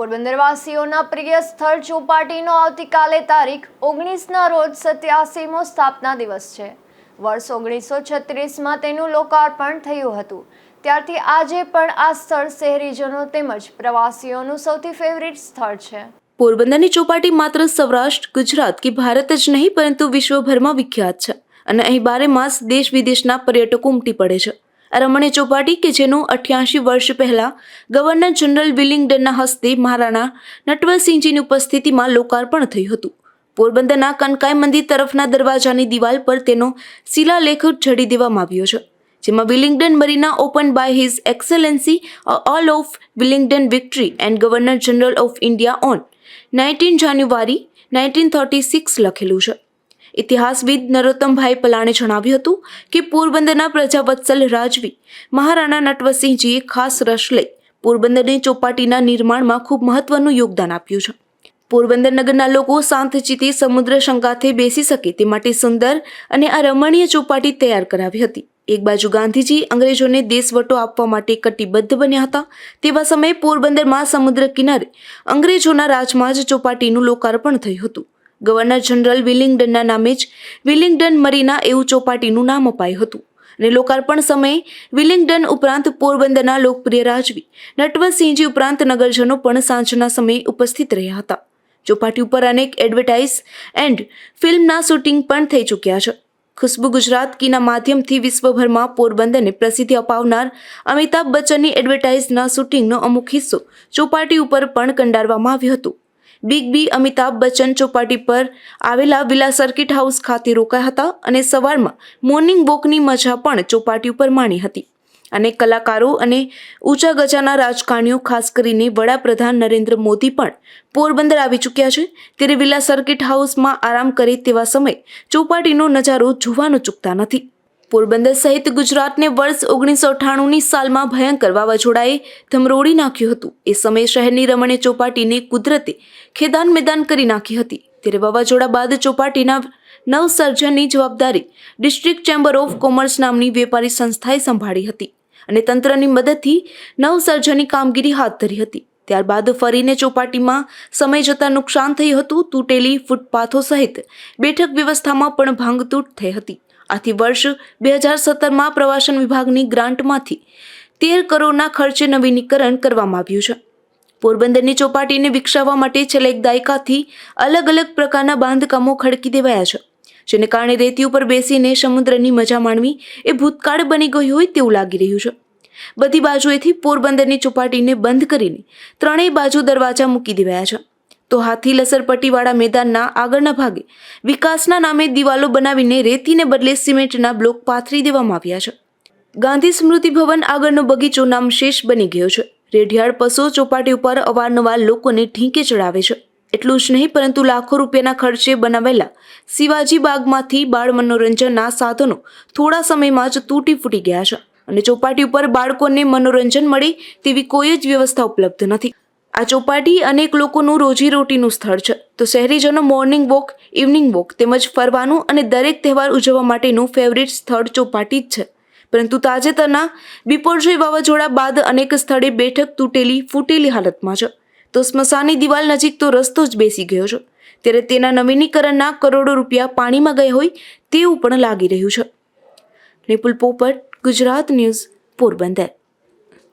પોરબંદરવાસીઓના પ્રિય સ્થળ ચોપાટીનો આવતીકાલે તારીખ ઓગણીસના રોજ સત્યાસીમો સ્થાપના દિવસ છે. વર્ષ ઓગણીસો છત્રીસમાં તેનું લોકાર્પણ થયું હતું. ત્યારથી આજે પણ આ સ્થળ શહેરીજનો તેમજ પ્રવાસીઓનું સૌથી ફેવરિટ સ્થળ છે. પોરબંદરની ચોપાટી માત્ર સૌરાષ્ટ્ર, ગુજરાત કે ભારત જ નહીં, પરંતુ વિશ્વભરમાં વિખ્યાત છે. અને અહીં બારે માસ દેશ વિદેશના પર્યટકો ઉમટી પડે છે. આ ચોપાટી કે જેનું અઠ્યાસી વર્ષ પહેલાં ગવર્નર જનરલ વિલિંગડનના હસ્તે મહારાણા નટવરસિંહજીની ઉપસ્થિતિમાં લોકાર્પણ થયું હતું. પોરબંદરના કનકાઈ મંદિર તરફના દરવાજાની દિવાલ પર તેનો શિલાલેખ જડી દેવામાં આવ્યો છે, જેમાં Willingdon marina open by his excellency earl of Willingdon victory and governor general of India on nineteen January nineteen thirty six લખેલું છે. ઇતિહાસવિદ નરોત્તમભાઈ પલાણે જણાવ્યું હતું કે પોરબંદરના પ્રજાવત્સલ રાજવી મહારાણા નટવરસિંહજીએ ખાસ રસ લઈ પોરબંદરની ચોપાટીના નિર્માણમાં ખૂબ મહત્વનું યોગદાન આપ્યું છે. પોરબંદર નગરના લોકો શાંતચિત્તે સમુદ્ર શંકાથે બેસી શકે તે માટે સુંદર અને આ રમણીય ચોપાટી તૈયાર કરાવી હતી. એક બાજુ ગાંધીજી અંગ્રેજોને દેશવટો આપવા માટે કટિબદ્ધ બન્યા હતા તેવા સમયે પોરબંદરમાં સમુદ્ર કિનારે અંગ્રેજોના રાજમાં જ ચોપાટીનું લોકાર્પણ થયું હતું. ગવર્નર જનરલ વિલિંગડનના નામે જ વિલિંગડન મરીના એવું ચોપાટીનું નામ અપાયું હતું. અને લોકાર્પણ સમયે વિલિંગડન ઉપરાંત પોરબંદરના લોકપ્રિય રાજવી નટવરસિંહજી ઉપરાંત નગરજનો પણ સાંજના સમયે ઉપસ્થિત રહ્યા હતા. ચોપાટી ઉપર અનેક એડવર્ટાઇઝ એન્ડ ફિલ્મના શૂટિંગ પણ થઈ ચૂક્યા છે. ખુશ્બુ ગુજરાત કીના માધ્યમથી વિશ્વભરમાં પોરબંદરને પ્રસિદ્ધિ અપાવનાર અમિતાભ બચ્ચનની એડવર્ટાઇઝના શૂટિંગનો અમુક હિસ્સો ચોપાટી ઉપર પણ કંડારવામાં આવ્યો હતો. બિગ બી, અમિતાભ બચ્ચન ચોપાટી પર આવેલા વિલા સર્કિટ હાઉસ ખાતે રોકાયા હતા અને સવારમાં મોર્નિંગ વોકની મજા પણ ચોપાટી ઉપર માણી હતી. અને કલાકારો અને ઊંચા ગજાના રાજકારણીઓ, ખાસ કરીને વડાપ્રધાન નરેન્દ્ર મોદી પણ પોરબંદર આવી ચૂક્યા છે. ત્યારે વિલા સર્કિટ હાઉસમાં આરામ કરે તેવા સમયે ચોપાટીનો નજારો જોવાનો ચૂકતા નથી. પોરબંદર સહિત ગુજરાતને વર્ષ ઓગણીસો અઠાણુંની સાલમાં ભયંકર વાવાઝોડાએ ધમરોડી નાખ્યું હતું. એ સમયે શહેરની રમણીય ચોપાટીને કુદરતે ખેદાન મેદાન કરી નાખી હતી. ત્યારે વાવાઝોડા બાદ ચોપાટીના નવસર્જનની જવાબદારી ડિસ્ટ્રિક્ટ ચેમ્બર ઓફ કોમર્સ નામની વેપારી સંસ્થાએ સંભાળી હતી અને તંત્રની મદદથી નવસર્જનની કામગીરી હાથ ધરી હતી. ત્યારબાદ ફરીને ચોપાટીમાં સમય જતાં નુકસાન થયું હતું. તૂટેલી ફૂટપાથો સહિત બેઠક વ્યવસ્થામાં પણ ભાંગતૂટ થઈ હતી. આથી વર્ષ બે હજાર સત્તરમાં પ્રવાસન વિભાગની ગ્રાન્ટમાંથી તેર કરોડના ખર્ચે નવીનીકરણ કરવામાં આવ્યું છે. પોરબંદરની ચોપાટીને વિકસાવવા માટે છેલ્લા એક દાયકાથી અલગ અલગ પ્રકારના બાંધકામો ખડકી દેવાયા છે, જેને કારણે રેતી ઉપર બેસીને સમુદ્રની મજા માણવી એ ભૂતકાળ બની ગયું હોય તેવું લાગી રહ્યું છે. બધી બાજુએથી પોરબંદરની ચોપાટીને બંધ કરીને ત્રણેય બાજુ દરવાજા મૂકી દેવાયા છે. તો હાથી લસરપટ્ટીવાળા મેદાનના આગળના ભાગે વિકાસના નામે દિવાલો બનાવીને રેતીને બદલે સિમેન્ટના બ્લોક પાથરી દેવામાં આવ્યા છે. ગાંધી સ્મૃતિ ભવન આગળનો બગીચો નામશેષ બની ગયો છે. રેઢિયાળ પશુ ચોપાટી ઉપર અવારનવાર લોકોને ઢીંકે ચડાવે છે. એટલું જ નહીં, પરંતુ લાખો રૂપિયાના ખર્ચે બનાવેલા શિવાજી બાગમાંથી બાળ મનોરંજનના સાધનો થોડા સમયમાં જ તૂટી ફૂટી ગયા છે. અને ચોપાટી ઉપર બાળકોને મનોરંજન મળે તેવી કોઈ જ વ્યવસ્થા ઉપલબ્ધ નથી. આ ચોપાટી અનેક લોકોનું રોજીરોટીનું સ્થળ છે. તો શહેરીજનો મોર્નિંગ વોક, ઇવનિંગ વોક તેમજ ફરવાનું અને દરેક તહેવાર ઉજવવા માટેનું ફેવરિટ સ્થળ ચોપાટી જ છે. પરંતુ તાજેતરના બિપોરજોય વાવાઝોડા બાદ અનેક સ્થળે બેઠક તૂટેલી, ફૂટેલી હાલતમાં છે. તો સ્મશાની દિવાલ નજીક તો રસ્તો જ બેસી ગયો છે. ત્યારે તેના નવીનીકરણના કરોડો રૂપિયા પાણીમાં ગયા હોય તેવું પણ લાગી રહ્યું છે. નિપુલ પોપટ, ગુજરાત ન્યૂઝ પોરબંદર.